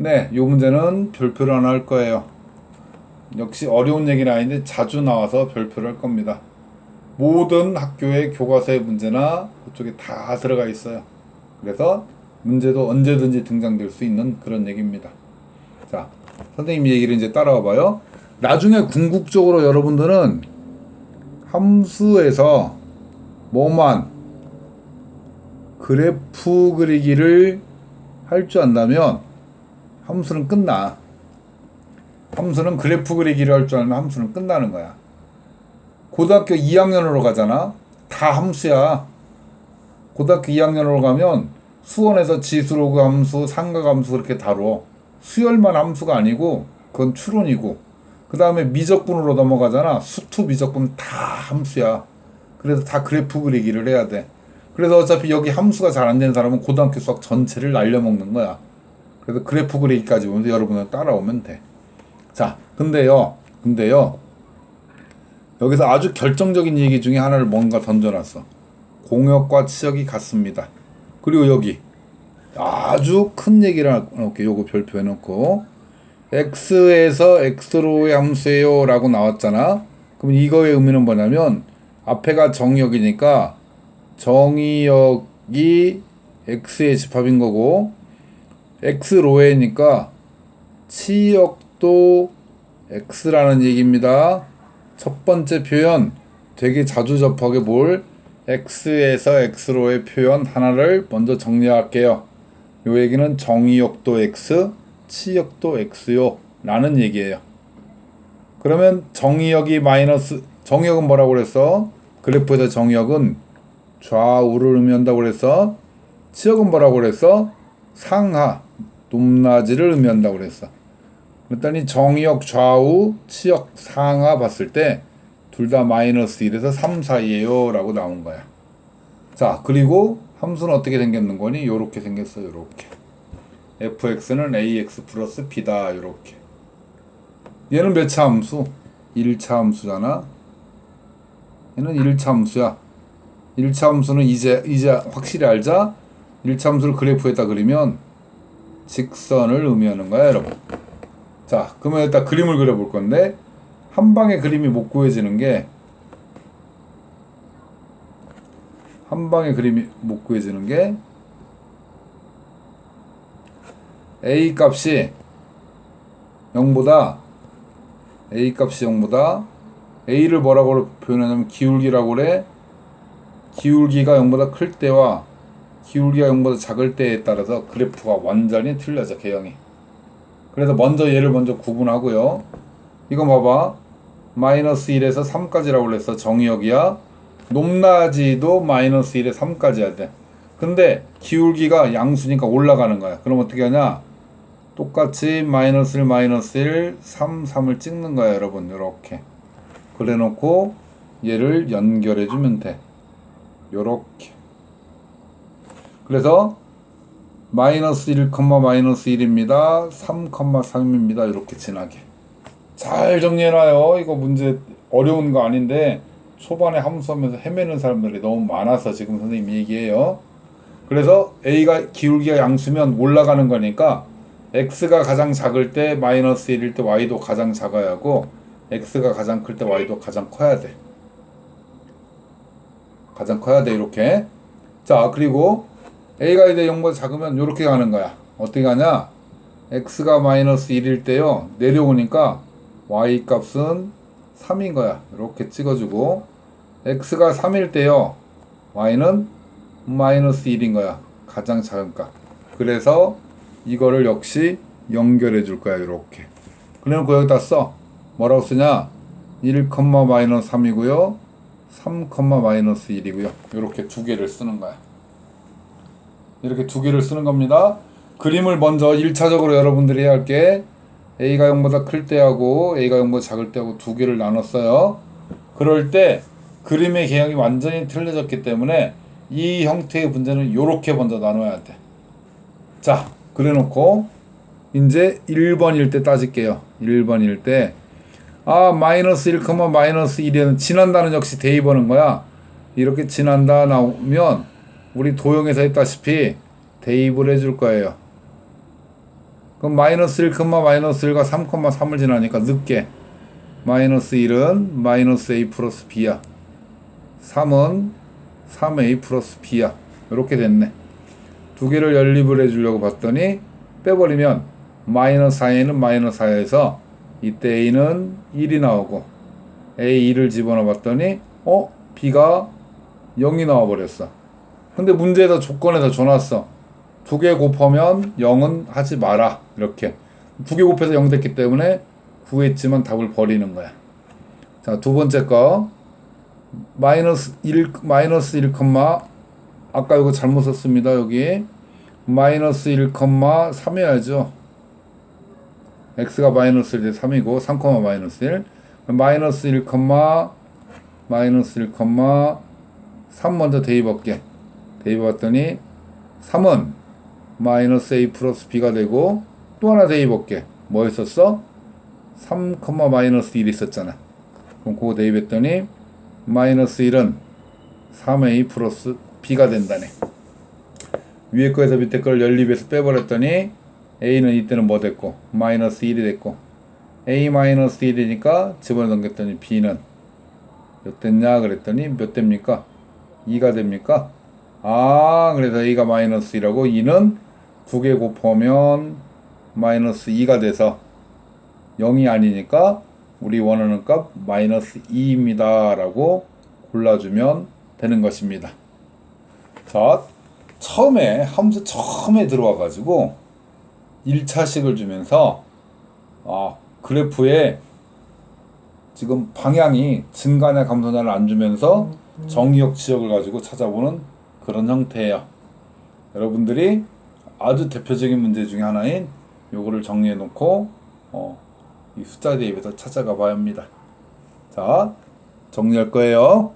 네, 요 문제는 별표를 하나 할 거예요. 역시 어려운 얘기는 아닌데 자주 나와서 별표를 할 겁니다. 모든 학교의 교과서의 문제나 그쪽에 다 들어가 있어요. 그래서 문제도 언제든지 등장될 수 있는 그런 얘기입니다. 자, 선생님 얘기를 이제 따라와 봐요. 나중에 궁극적으로 여러분들은 함수에서 뭐만 그래프 그리기를 할 줄 안다면 함수는 끝나. 함수는 그래프 그리기를 할 줄 알면 함수는 끝나는 거야. 고등학교 2학년으로 가잖아. 다 함수야. 고등학교 2학년으로 가면 수원에서 지수로그 함수, 삼각 함수 그렇게 다뤄. 수열만 함수가 아니고 그건 추론이고. 그 다음에 미적분으로 넘어가잖아. 수투 미적분 다 함수야. 그래서 다 그래프 그리기를 해야 돼. 그래서 어차피 여기 함수가 잘 안 되는 사람은 고등학교 수학 전체를 날려먹는 거야. 그래서 그래프 그리기까지 오면서 여러분은 따라오면 돼. 자, 근데요, 근데요, 여기서 아주 결정적인 얘기 중에 하나를 뭔가 던져놨어. 공역과 치역이 같습니다. 그리고 여기 아주 큰 얘기를 해놓게 요거 별표 해 놓고 x에서 x로의 함수예요 라고 나왔잖아. 그럼 이거의 의미는 뭐냐면 앞에가 정의역이니까 정의역이 x의 집합인 거고 x로에니까 치역도 x라는 얘기입니다. 첫 번째 표현 되게 자주 접하게 볼 x에서 x로의 표현 하나를 먼저 정리할게요. 요 얘기는 정의역도 x, 치역도 x요 라는 얘기예요. 그러면 정의역이 마이너스 정의역은 뭐라고 그랬어? 그래프에서 정의역은 좌우를 의미한다고 그랬어. 치역은 뭐라고 그랬어? 상하, 높낮이를 의미한다고 그랬어. 그랬더니 정의역 좌우, 치역 상하 봤을 때 둘 다 마이너스 1에서 3 사이에요 라고 나온 거야. 자, 그리고 함수는 어떻게 생겼는 거니? 요렇게 생겼어, 요렇게. fx는 ax 플러스 b다, 요렇게. 얘는 몇 차 함수? 1차 함수잖아. 얘는 1차 함수야. 1차 함수는 이제 이제 확실히 알자. 1차 함수를 그래프에다 그리면 직선을 의미하는 거야, 여러분. 자, 그러면 일단 그림을 그려볼 건데 한 방에 그림이 못 구해지는 게 한 방에 그림이 못 구해지는 게 a 값이 0보다 a 값이 0보다 a를 뭐라고 표현하냐면 기울기라고 그래. 기울기가 0보다 클 때와 기울기가 0보다 작을 때에 따라서 그래프가 완전히 틀려져 개형이. 그래서 먼저 얘를 먼저 구분하고요. 이거 봐봐. 마이너스 1에서 3까지라고 그랬어. 정의역이야. 높낮이도 마이너스 1에 3까지 해야 돼. 근데 기울기가 양수니까 올라가는 거야. 그럼 어떻게 하냐? 똑같이 마이너스 1, 마이너스 1, 3, 3을 찍는 거야, 여러분. 이렇게. 그래 놓고 얘를 연결해 주면 돼. 요렇게. 그래서 마이너스 1, 마이너스 1입니다. 3, 3입니다. 이렇게 진하게. 잘 정리해놔요. 이거 문제 어려운 거 아닌데 초반에 함수하면서 헤매는 사람들이 너무 많아서 지금 선생님이 얘기해요. 그래서 A가 기울기가 양수면 올라가는 거니까 X가 가장 작을 때 마이너스 1일 때 Y도 가장 작아야 하고 X가 가장 클 때 Y도 가장 커야 돼. 가장 커야 돼 이렇게. 자 그리고 A가 이제 0보다 작으면 이렇게 가는 거야. 어떻게 가냐? X가 마이너스 1일 때요. 내려오니까 Y 값은 3인 거야. 이렇게 찍어주고 X가 3일 때요. Y는 마이너스 1인 거야. 가장 작은 값. 그래서 이거를 역시 연결해 줄 거야. 이렇게. 그래놓고 여기다 써. 뭐라고 쓰냐? 1, 마이너스 3이고요. 3, 마이너스 1이고요. 이렇게 두 개를 쓰는 거야. 이렇게 두 개를 쓰는 겁니다. 그림을 먼저 1차적으로 여러분들이 해야 할 게 A가 0보다 클 때하고 A가 0보다 작을 때하고 두 개를 나눴어요. 그럴 때 그림의 개형이 완전히 틀려졌기 때문에 이 형태의 문제는 이렇게 먼저 나눠야 돼. 자, 그래 놓고 이제 1번일 때 따질게요. 1번일 때 아, 마이너스 1, 마이너스 1에는 지난다는 역시 대입하는 거야. 이렇게 지난다 나오면 우리 도형에서 했다시피 대입을 해줄 거예요. 그럼 마이너스 1, 마이너스 1과 3, 3을 지나니까 늦게 마이너스 1은 마이너스 a 플러스 b야 3은 3a 플러스 b야 이렇게 됐네 두 개를 연립을 해주려고 봤더니 빼버리면 마이너스 4에는 마이너스 4에서 이때 a는 1이 나오고 a2를 집어넣어 봤더니 어? b가 0이 나와 버렸어 근데 문제에다 조건에다 줘놨어. 두 개 곱하면 0은 하지 마라. 이렇게. 두 개 곱해서 0 됐기 때문에 구했지만 답을 버리는 거야. 자 두 번째 거. 마이너스 1 마이너스 1, 아까 이거 잘못 썼습니다 여기. 마이너스 1, 3이야죠. x가 마이너스 1대 3이고 3, 마이너스 1 마이너스 1, 마이너스 1, 3 먼저 대입할게 대입해 봤더니 3은 마이너스 a 플러스 b가 되고 또 하나 대입 할게 뭐 했었어? 3, 마이너스 1 있었잖아 그럼 그거 대입했더니 마이너스 1은 3a 플러스 b가 된다네 위에 거에서 밑에 거를 연립해서 빼버렸더니 a는 이때는 뭐 됐고 마이너스 1이 됐고 a 마이너스 1이니까 집어넣겼더니 b는 몇 됐냐 그랬더니 몇 됩니까? 2가 됩니까? 아 그래서 a가 마이너스 1하고? 2는 두 개 곱하면 마이너스 2가 돼서 0이 아니니까 우리 원하는 값 마이너스 2입니다 라고 골라주면 되는 것입니다. 자 처음에 함수 처음에 들어와 가지고 1차식을 주면서 아 그래프에 지금 방향이 증가냐 감소냐를 안 주면서 정의역 지역을 가지고 찾아보는 그런 형태예요. 여러분들이 아주 대표적인 문제 중에 하나인 요거를 정리해 놓고 어, 이 숫자 대입에서 찾아가 봐야 합니다. 자, 정리할 거예요.